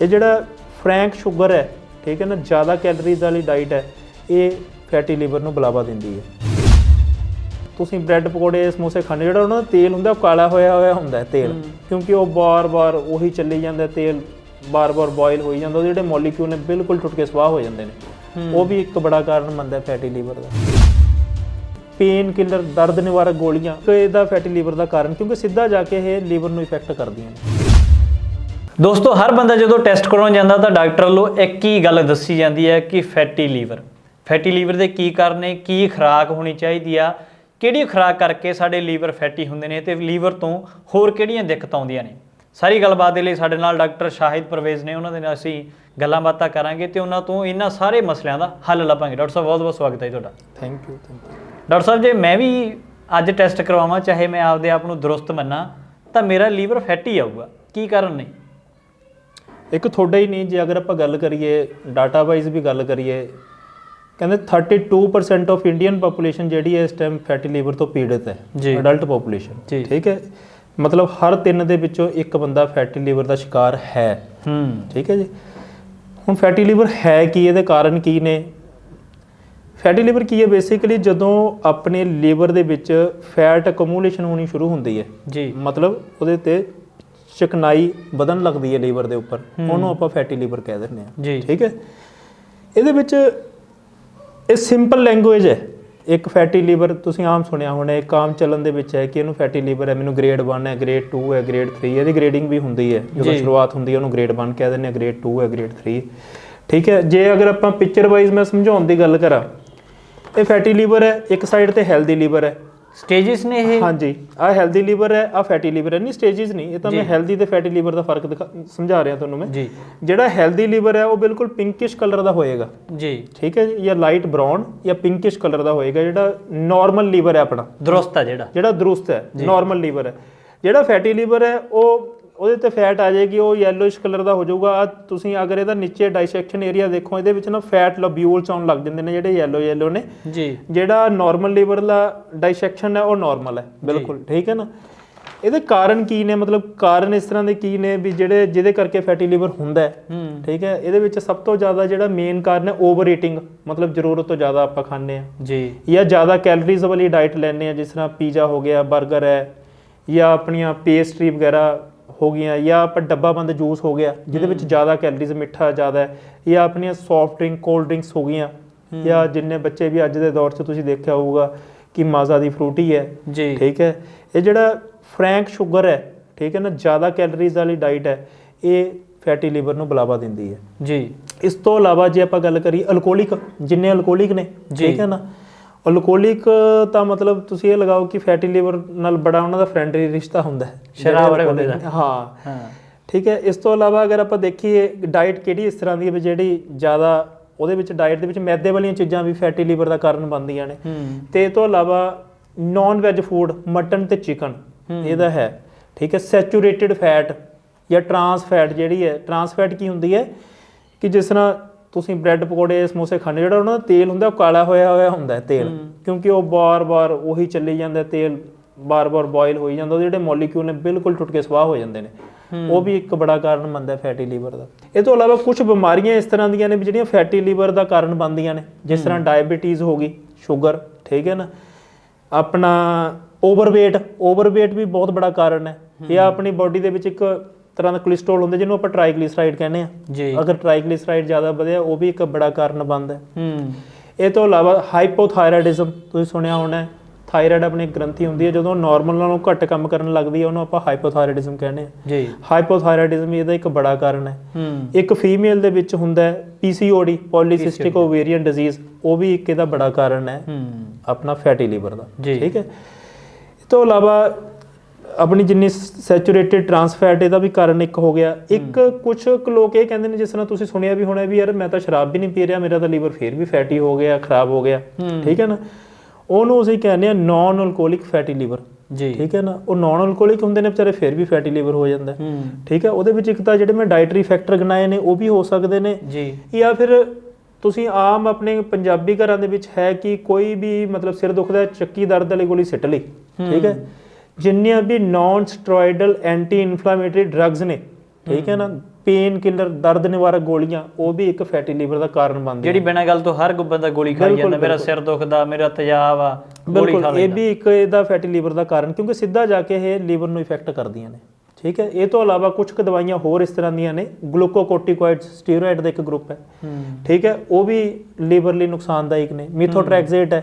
ਇਹ ਜਿਹੜਾ Frank sugar ਹੈ ਠੀਕ ਹੈ ਨਾ ਜ਼ਿਆਦਾ ਕੈਲਰੀਜ਼ ਵਾਲੀ ਡਾਈਟ ਹੈ ਇਹ ਫੈਟੀ ਲੀਵਰ ਨੂੰ ਬੁਲਾਵਾ ਦਿੰਦੀ ਹੈ। ਤੁਸੀਂ ਬ੍ਰੈਡ ਪਕੌੜੇ ਸਮੋਸੇ ਖਾਣੇ ਜਿਹੜਾ ਉਹਨਾਂ ਦਾ ਤੇਲ ਹੁੰਦਾ ਉਹ ਕਾਲਾ ਹੋਇਆ ਹੋਇਆ ਹੁੰਦਾ ਹੈ ਤੇਲ। ਕਿਉਂਕਿ ਉਹ ਬਾਰ-ਬਾਰ ਉਹੀ ਚੱਲੀ ਜਾਂਦਾ ਤੇਲ ਬਾਰ-ਬਾਰ ਬੋਇਲ ਹੋਈ ਜਾਂਦਾ ਉਹਦੇ ਜਿਹੜੇ ਮੋਲੀਕਿਊਲ ਨੇ ਬਿਲਕੁਲ ਟੁੱਟ ਕੇ ਸਵਾਹ ਹੋ ਜਾਂਦੇ ਨੇ। ਉਹ ਵੀ ਇੱਕ ਬੜਾ ਕਾਰਨ ਹੈ ਫੈਟੀ ਲੀਵਰ ਦਾ। ਪੇਨ ਕਿਲਰ ਦਰਦ ਨਿਵਾਰਕ ਗੋਲੀਆਂ ਕਿ ਇਹਦਾ ਫੈਟੀ ਲੀਵਰ ਦਾ ਕਾਰਨ ਕਿਉਂਕਿ ਸਿੱਧਾ ਜਾ ਕੇ ਇਹ ਲੀਵਰ ਨੂੰ ਇਫੈਕਟ ਕਰਦੀਆਂ ਨੇ। ਦੋਸਤੋ ਹਰ ਬੰਦਾ ਜਦੋਂ ਟੈਸਟ ਕਰਾਉਣ ਜਾਂਦਾ ਤਾਂ ਡਾਕਟਰ ਵੱਲੋਂ ਇੱਕ ਹੀ ਗੱਲ ਦੱਸੀ ਜਾਂਦੀ ਹੈ ਕਿ ਫੈਟੀ ਲੀਵਰ। ਫੈਟੀ ਲੀਵਰ ਦੇ ਕੀ ਕਾਰਨ ਨੇ ਕੀ ਖੁਰਾਕ ਹੋਣੀ ਚਾਹੀਦੀ ਆ ਕਿਹੜੀ ਖੁਰਾਕ ਕਰਕੇ ਸਾਡੇ ਲੀਵਰ ਫੈਟੀ ਹੁੰਦੇ ਨੇ ਤੇ ਲੀਵਰ ਤੋਂ ਹੋਰ ਕਿਹੜੀਆਂ ਦਿੱਕਤਾਂ ਆਉਂਦੀਆਂ ਨੇ। ਸਾਰੀ ਗੱਲਬਾਤ ਦੇ ਲਈ ਸਾਡੇ ਨਾਲ ਡਾਕਟਰ ਸ਼ਾਹਿਦ ਪਰਵੇਜ਼ ਨੇ ਉਹਨਾਂ ਦੇ ਨਾਲ ਅਸੀਂ ਗੱਲਾਂ ਬਾਤਾਂ ਕਰਾਂਗੇ ਤੇ ਉਹਨਾਂ ਤੋਂ ਇਹਨਾਂ ਸਾਰੇ ਮਸਲਿਆਂ ਦਾ ਹੱਲ ਲੱਭਾਂਗੇ। ਡਾਕਟਰ ਸਾਹਿਬ ਬਹੁਤ ਬਹੁਤ ਸਵਾਗਤ ਹੈ ਤੁਹਾਡਾ। Thank you thank you doctor ਸਾਹਿਬ ਜੇ ਮੈਂ ਵੀ ਅੱਜ ਟੈਸਟ ਕਰਵਾਵਾਂ ਚਾਹੇ ਮੈਂ ਆਪਦੇ ਆਪ ਨੂੰ ਦਰੁਸਤ ਮੰਨਾਂ ਤਾਂ ਮੇਰਾ ਲੀਵਰ ਫੈਟੀ ਆਊਗਾ। ਕੀ ਕਾਰਨ ਨੇ? ਇੱਕ ਤੁਹਾਡਾ ਹੀ ਨਹੀਂ ਜੇ ਅਗਰ ਆਪਾਂ ਗੱਲ ਕਰੀਏ ਡਾਟਾ ਵਾਈਜ਼ ਵੀ ਗੱਲ ਕਰੀਏ ਕਹਿੰਦੇ 32% ਆਫ ਇੰਡੀਅਨ ਪੋਪੂਲੇਸ਼ਨ ਜਿਹੜੀ ਹੈ ਇਸ ਟਾਈਮ ਫੈਟੀ ਲੀਵਰ ਤੋਂ ਪੀੜਤ ਹੈ ਜੀ। ਅਡਲਟ ਪੋਪੂਲੇਸ਼ਨ ਜੀ। ਠੀਕ ਹੈ? ਮਤਲਬ ਹਰ ਤਿੰਨ ਦੇ ਵਿੱਚੋਂ ਇੱਕ ਬੰਦਾ ਫੈਟੀ ਲੀਵਰ ਦਾ ਸ਼ਿਕਾਰ ਹੈ। ਹੂੰ। ਠੀਕ ਹੈ ਜੀ? ਹੁਣ ਫੈਟੀ ਲੀਵਰ ਹੈ ਕੀ ਇਹਦੇ ਕਾਰਨ ਕੀ ਨੇ? ਫੈਟੀ ਲੀਵਰ ਕੀ ਹੈ? ਬੇਸਿਕਲੀ ਜਦੋਂ ਆਪਣੇ ਲੀਵਰ ਦੇ ਵਿੱਚ ਫੈਟ ਅਕੂਮੂਲੇਸ਼ਨ ਹੋਣੀ ਸ਼ੁਰੂ ਹੁੰਦੀ ਹੈ ਜੀ। ਮਤਲਬ ਉਹਦੇ ਤੇ ਚਿਕਨਾਈ ਵਧਣ ਲੱਗਦੀ ਹੈ ਲੀਵਰ ਦੇ ਉੱਪਰ ਉਹਨੂੰ ਆਪਾਂ ਫੈਟੀ ਲੀਵਰ ਕਹਿ ਦਿੰਦੇ ਆ ਠੀਕ ਹੈ? ਇਹਦੇ ਵਿੱਚ ਇਹ ਸਿੰਪਲ ਲੈਂਗੁਏਜ ਹੈ। ਇੱਕ ਫੈਟੀ ਲੀਵਰ ਤੁਸੀਂ ਆਮ ਸੁਣਿਆ ਹੋਣਾ ਇੱਕ ਆਮ ਚੱਲਣ ਦੇ ਵਿੱਚ ਹੈ ਕਿ ਇਹਨੂੰ ਫੈਟੀ ਲੀਵਰ ਹੈ ਮੈਨੂੰ ਗ੍ਰੇਡ 1 ਹੈ ਗ੍ਰੇਡ 2 ਹੈ ਗ੍ਰੇਡ 3 ਇਹਦੀ ਗ੍ਰੇਡਿੰਗ ਵੀ ਹੁੰਦੀ ਹੈ। ਜਦੋਂ। ਸ਼ੁਰੂਆਤ ਹੁੰਦੀ ਹੈ ਉਹਨੂੰ ਗ੍ਰੇਡ 1 ਕਹਿ ਦਿੰਦੇ ਆ ਗ੍ਰੇਡ 2 ਹੈ ਗ੍ਰੇਡ 3 ਠੀਕ ਹੈ? ਜੇ ਅਗਰ ਆਪਾਂ ਪਿਕਚਰ ਵਾਈਜ਼ ਮੈਂ ਸਮਝਾਉਣ ਦੀ ਗੱਲ ਕਰਾਂ ਇਹ ਫੈਟੀ ਲੀਵਰ ਹੈ ਇੱਕ ਸਾਈਡ ਤੇ ਹੈਲਦੀ ਲੀਵਰ ਹੈ ਸਟੇजेस ਨੇ ਇਹ? ਹਾਂਜੀ ਆ ਹੈਲਦੀ ਲੀਵਰ ਹੈ ਆ ਫੈਟੀ ਲੀਵਰ ਹੈ। ਨਹੀਂ ਸਟੇजेस ਨਹੀਂ ਇਹ ਤਾਂ ਮੈਂ ਹੈਲਦੀ ਤੇ ਫੈਟੀ ਲੀਵਰ ਦਾ ਫ਼ਰਕ ਸਮਝਾ ਰਿਹਾ ਤੁਹਾਨੂੰ ਮੈਂ। ਜੀ। ਜਿਹੜਾ ਹੈਲਦੀ ਲੀਵਰ ਹੈ ਉਹ ਬਿਲਕੁਲ ਪਿੰਕਿਸ਼ ਕਲਰ ਦਾ ਹੋਏਗਾ। ਜੀ। ਠੀਕ ਹੈ ਜਾਂ? ਲਾਈਟ ਬ੍ਰਾਊਨ ਜਾਂ ਪਿੰਕਿਸ਼ ਕਲਰ ਦਾ ਹੋਏਗਾ ਜਿਹੜਾ ਨਾਰਮਲ ਲੀਵਰ ਹੈ ਆਪਣਾ। ਦਰੁਸਤ ਹੈ ਜਿਹੜਾ। ਜਿਹੜਾ ਦਰੁਸਤ ਹੈ ਨਾਰਮਲ ਲੀਵਰ ਹੈ। ਜਿਹੜਾ ਫੈਟੀ ਲੀਵਰ ਹੈ ਉਹ ਉਹਦੇ ਤੇ ਫੈਟ ਆ ਜਾਏਗੀ ਉਹ ਯੈਲੋਇਸ਼ ਕਲਰ ਦਾ ਹੋ ਜਾਊਗਾ। ਤੁਸੀਂ ਅਗਰ ਇਹਦਾ ਨੀਚੇ ਡਾਈਸੈਕਸ਼ਨ ਏਰੀਆ ਦੇਖੋ ਇਹਦੇ ਵਿੱਚ ਨਾ ਫੈਟ ਲਬਿਊਲਸ ਆਉਣ ਲੱਗ ਜਾਂਦੇ ਨੇ ਜਿਹੜੇ ਯੈਲੋ ਯੈਲੋ ਨੇ। ਜੀ। ਜਿਹੜਾ ਨਾਰਮਲ ਲੀਵਰ ਦਾ ਡਾਈਸੈਕਸ਼ਨ ਹੈ ਉਹ ਨਾਰਮਲ ਹੈ। ਬਿਲਕੁਲ ਠੀਕ ਹੈ ਨਾ? ਇਹਦੇ ਕਾਰਨ ਕੀ ਨੇ? ਮਤਲਬ ਕਾਰਨ ਇਸ ਤਰ੍ਹਾਂ ਦੇ ਕੀ ਨੇ ਵੀ ਜਿਹੜੇ ਜਿਹਦੇ ਕਰਕੇ ਫੈਟੀ ਲੀਵਰ ਹੁੰਦਾ ਹੈ। ਹੂੰ। ਠੀਕ ਹੈ? ਇਹਦੇ ਵਿੱਚ ਸਭ ਤੋਂ ਜ਼ਿਆਦਾ ਜਿਹੜਾ ਮੇਨ ਕਾਰਨ ਹੈ ਓਵਰ ਈਟਿੰਗ ਮਤਲਬ ਜ਼ਰੂਰਤ ਤੋਂ ਜ਼ਿਆਦਾ ਆਪਾਂ ਖਾਂਦੇ ਆ ਜੀ। ਜਾਂ ਜ਼ਿਆਦਾ ਕੈਲਰੀਜ਼ ਵਾਲੀ ਡਾਈਟ ਲੈਂਦੇ ਆ ਜਿਸ ਤਰ੍ਹਾਂ ਪੀਜ਼ਾ ਹੋ ਗਿਆ 버ਗਰ ਹੈ ਜਾਂ ਆਪਣੀਆਂ ਪੇਸਟਰੀ ਵਗੈਰਾ ਹੋ ਗਈਆਂ ਜਾਂ ਆਪਾਂ ਡੱਬਾਬੰਦ ਜੂਸ ਹੋ ਗਿਆ ਜਿਹਦੇ ਵਿੱਚ ਜ਼ਿਆਦਾ ਕੈਲਰੀਜ਼ ਮਿੱਠਾ ਜ਼ਿਆਦਾ ਹੈ ਜਾਂ ਆਪਣੀਆਂ ਸੌਫਟ ਡਰਿੰਕ ਕੋਲਡ ਡਰਿੰਕਸ ਹੋ ਗਈਆਂ ਜਾਂ ਜਿੰਨੇ ਬੱਚੇ ਵੀ ਅੱਜ ਦੇ ਦੌਰ 'ਚ ਤੁਸੀਂ ਦੇਖਿਆ ਹੋਊਗਾ ਕਿ ਮਾਜ਼ਾ ਦੀ ਫਰੂਟੀ ਹੈ ਜੀ। ਠੀਕ ਹੈ? ਇਹ ਜਿਹੜਾ ਫਰੈਂਕ ਸ਼ੂਗਰ ਹੈ ਠੀਕ ਹੈ ਨਾ ਜ਼ਿਆਦਾ ਕੈਲਰੀਜ਼ ਵਾਲੀ ਡਾਈਟ ਹੈ ਇਹ ਫੈਟੀ ਲੀਵਰ ਨੂੰ ਬੁਲਾਵਾ ਦਿੰਦੀ ਹੈ। ਜੀ। ਇਸ ਤੋਂ ਇਲਾਵਾ ਜੇ ਆਪਾਂ ਗੱਲ ਕਰੀਏ ਅਲਕੋਹਲਿਕ ਜਿੰਨੇ ਅਲਕੋਹਲਿਕ ਨੇ। ਠੀਕ ਹੈ ਨਾ ਅਲਕੋਹਲਿਕ ਤਾਂ ਮਤਲਬ ਤੁਸੀਂ ਇਹ ਲਗਾਓ ਕਿ ਫੈਟੀ ਲੀਵਰ ਨਾਲ ਬੜਾ ਉਹਨਾਂ ਦਾ ਫਰੈਂਡਲੀ ਰਿਸ਼ਤਾ ਹੁੰਦਾ ਹੈ ਸ਼ਰਾਬ ਵਾਲੇ ਬੰਦੇ ਦਾ। ਹਾਂ। ਹਾਂ। ਠੀਕ ਹੈ ਇਸ ਤੋਂ ਇਲਾਵਾ ਅਗਰ ਆਪਾਂ ਦੇਖੀਏ ਡਾਈਟ ਕਿਹੜੀ ਇਸ ਤਰ੍ਹਾਂ ਦੀ ਹੈ ਵੀ ਜਿਹੜੀ ਜ਼ਿਆਦਾ ਉਹਦੇ ਵਿੱਚ ਡਾਈਟ ਦੇ ਵਿੱਚ ਮੈਦੇ ਵਾਲੀਆਂ ਚੀਜ਼ਾਂ ਵੀ ਫੈਟੀ ਲੀਵਰ ਦਾ ਕਾਰਨ ਬਣਦੀਆਂ ਨੇ। ਤੇ ਇਹ ਤੋਂ ਇਲਾਵਾ ਨਾਨ ਵੈਜ ਫੂਡ ਮਟਨ ਤੇ ਚਿਕਨ ਇਹਦਾ ਹੈ। ਠੀਕ ਹੈ ਸੈਚੂਰੇਟਿਡ ਫੈਟ ਜਾਂ ਟਰਾਂਸ ਫੈਟ ਜਿਹੜੀ ਹੈ ਟਰਾਂਸ ਫੈਟ ਕੀ ਹੁੰਦੀ ਹੈ? ਕਿ ਜਿਸ ਤਰ੍ਹਾਂ ਤੁਸੀਂ ਬ੍ਰੈਡ ਪਕੌੜੇ ਸਮੋਸੇ ਖਾਣੇ ਜਿਹੜਾ ਉਹਨਾਂ ਦਾ ਤੇਲ ਹੁੰਦਾ ਉਹ ਕਾਲਾ ਹੋਇਆ ਹੋਇਆ ਹੁੰਦਾ ਤੇਲ। ਕਿਉਂਕਿ ਉਹ ਬਾਰ-ਬਾਰ ਉਹੀ ਚੱਲੀ ਜਾਂਦਾ ਤੇਲ ਬਾਰ-ਬਾਰ ਬੋਇਲ ਹੋਈ ਜਾਂਦਾ ਉਹਦੇ ਜਿਹੜੇ ਮੋਲੀਕਿਊਲ ਨੇ ਬਿਲਕੁਲ ਟੁੱਟ ਕੇ ਸਵਾਹ ਹੋ ਜਾਂਦੇ ਨੇ। ਉਹ ਵੀ ਇੱਕ ਬੜਾ ਕਾਰਨ ਬਣਦਾ ਫੈਟੀ ਲੀਵਰ ਦਾ। ਇਹ ਤੋਂ ਇਲਾਵਾ ਕੁਝ ਬਿਮਾਰੀਆਂ ਇਸ ਤਰ੍ਹਾਂ ਦੀਆਂ ਨੇ ਵੀ ਜਿਹੜੀਆਂ ਫੈਟੀ ਲੀਵਰ ਦਾ ਕਾਰਨ ਬਣਦੀਆਂ ਨੇ। ਜਿਸ ਤਰ੍ਹਾਂ ਡਾਇਬੀਟੀਜ਼ ਹੋ ਗਈ ਸ਼ੂਗਰ ਠੀਕ ਹੈ ਨਾ? ਆਪਣਾ ਓਵਰਵੇਟ ਓਵਰਵੇਟ ਵੀ ਬਹੁਤ ਬੜਾ ਕਾਰਨ ਹੈ। ਇਹ ਆਪਣੀ ਬਾਡੀ ਦੇ ਵਿੱਚ ਇੱਕ ਤਰ੍ਹਾਂ ਦਾ ਕੋਲੇਸਟ੍ਰੋਲ ਹੁੰਦਾ ਜਿਹਨੂੰ ਆਪਾਂ ਟ੍ਰਾਈਗਲਿਸਰਾਈਡ ਕਹਿੰਦੇ ਆ ਜੀ। ਅਗਰ ਟ੍ਰਾਈਗਲਿਸਰਾਈਡ ਜ਼ਿਆਦਾ ਵਧਿਆ ਉਹ ਵੀ ਇੱਕ ਬੜਾ ਕਾਰਨ ਬਣਦਾ ਹੈ। ਹੂੰ। ਇਹ ਤੋਂ ਇਲਾਵਾ ਹਾਈਪੋਥਾਇਰਾਇਡਿਜ਼ਮ ਤੁਸੀਂ ਸੁਣਿਆ ਹੋਣਾ ਹੈ। ਥਾਇਰਾਇਡ ਆਪਣੀ ਗ੍ਰੰਥੀ ਹੁੰਦੀ ਹੈ ਜਦੋਂ ਨਾਰਮਲ ਨਾਲੋਂ ਘੱਟ ਕੰਮ ਕਰਨ ਲੱਗਦੀ ਹੈ ਉਹਨੂੰ ਆਪਾਂ ਹਾਈਪੋਥਾਇਰਾਇਡਿਜ਼ਮ ਕਹਿੰਦੇ ਆ ਜੀ। ਹਾਈਪੋਥਾਇਰਾਇਡਿਜ਼ਮ ਇਹਦਾ ਇੱਕ ਬੜਾ ਕਾਰਨ ਹੈ। ਹੂੰ। ਇੱਕ ਫੀਮੇਲ ਦੇ ਵਿੱਚ ਹੁੰਦਾ ਹੈ ਪੀਸੀਓਡੀ ਪੋਲੀਸਿਸਟਿਕ ਓਵੇਰੀਅਨ ਡਿਜ਼ੀਜ਼ ਉਹ ਵੀ ਇੱਕ ਇਹਦਾ ਬੜਾ ਕਾਰਨ ਹੈ। ਹੂੰ। ਆਪਣਾ ਫੈਟੀ ਲੀਵਰ ਦਾ। ਠੀਕ ਹੈ? ਇਸ ਤੋਂ ਇਲਾਵਾ ਆਪਣੀ ਜਿੰਨੀ ਸੈਚੂਰੇਟਿਡ ਟਰਾਂਸ ਫੈਟ ਇਹਦਾ ਵੀ ਕਾਰਨ ਇੱਕ ਹੋ ਗਿਆ। ਇੱਕ ਕੁਝ ਲੋਕ ਇਹ ਕਹਿੰਦੇ ਨੇ ਜਿਸ ਤਰ੍ਹਾਂ ਤੁਸੀਂ ਸੁਣਿਆ ਵੀ ਹੋਣਾ ਵੀ ਯਾਰ ਮੈਂ ਤਾਂ ਸ਼ਰਾਬ ਵੀ ਨਹੀਂ ਪੀ ਰਿਹਾ ਮੇਰਾ ਤਾਂ ਲੀਵਰ ਫੇਰ ਵੀ ਫੈਟੀ ਹੋ ਗਿਆ ਖਰਾਬ ਹੋ ਗਿਆ। ਠੀਕ ਹੈ ਨਾ? ਉਹਨੂੰ ਅਸੀਂ ਕਹਿੰਦੇ ਆ ਨਾਨ ਅਲਕੋਹਲਿਕ ਫੈਟੀ ਲੀਵਰ ਜੀ। ਠੀਕ ਹੈ ਨਾ? ਉਹ ਨਾਨ ਅਲਕੋਹਲਿਕ ਹੁੰਦੇ ਨੇ ਵਿਚਾਰੇ ਫੇਰ ਵੀ ਫੈਟੀ ਲੀਵਰ ਹੋ ਜਾਂਦਾ। ਠੀਕ ਹੈ? ਉਹਦੇ ਵਿੱਚ ਇੱਕ ਤਾਂ ਜਿਹੜੇ ਮੈਂ ਡਾਈਟਰੀ ਫੈਕਟਰ ਗਨਾਏ ਨੇ ਉਹ ਵੀ ਹੋ ਸਕਦੇ ਨੇ। ਜੀ। ਜਾਂ ਫਿਰ ਤੁਸੀਂ ਆਮ ਆਪਣੇ ਪੰਜਾਬੀ ਘਰਾਂ ਦੇ ਵਿੱਚ ਹੈ ਕਿ ਕੋਈ ਵੀ ਮਤਲਬ ਸਿਰ ਦੁਖਦਾ ਚੱਕੀ ਦਰਦ ਵਾਲੀ ਗੋਲੀ ਸਿੱਟ ਲਈ। ਠੀਕ ਹੈ? ਜਿੰਨੀਆਂ ਵੀ non steroidal anti inflammatory drugs ਨੇ ਠੀਕ ਹੈ ਨਾ ਪੇਨ ਕਿਲਰ ਦਰਦ ਨਿਵਾਰਕ ਗੋਲੀਆਂ ਉਹ ਵੀ ਇੱਕ ਫੈਟੀ ਲੀਵਰ ਦਾ ਕਾਰਨ ਬਣਦੀਆਂ ਜਿਹੜੀ ਬਿਨਾਂ ਗੱਲ ਤੋਂ ਹਰ ਬੰਦਾ ਗੋਲੀ ਖਾਈ ਜਾਂਦਾ ਮੇਰਾ ਸਿਰ ਦੁਖਦਾ ਮੇਰਾ ਤੇਜ਼ਾਬ ਆ ਗੋਲੀ ਖਾ ਇਹ ਵੀ ਇੱਕ ਇਹਦਾ ਫੈਟੀ ਲੀਵਰ ਦਾ ਕਾਰਨ ਕਿਉਂਕਿ ਸਿੱਧਾ ਜਾ ਕੇ ਇਹ ਲੀਵਰ ਨੂੰ ਇਫੈਕਟ ਕਰਦੀਆਂ ਨੇ ਠੀਕ ਹੈ। ਇਹ ਤੋਂ ਇਲਾਵਾ ਕੁਝ ਕੁ ਦਵਾਈਆਂ ਹੋਰ ਇਸ ਤਰ੍ਹਾਂ ਦੀਆਂ ਨੇ ਗਲੂਕੋਕੋਰਟੀਕੋਇਡਸ ਸਟੀਰੋਇਡ ਦਾ ਇੱਕ ਗਰੁੱਪ ਹੈ ਹੂੰ ਠੀਕ ਹੈ। ਉਹ ਵੀ ਲੀਵਰ ਲਈ ਨੁਕਸਾਨਦਾਇਕ ਨੇ ਮਿਥੋਟ੍ਰੈਕਸੇਟ ਹੈ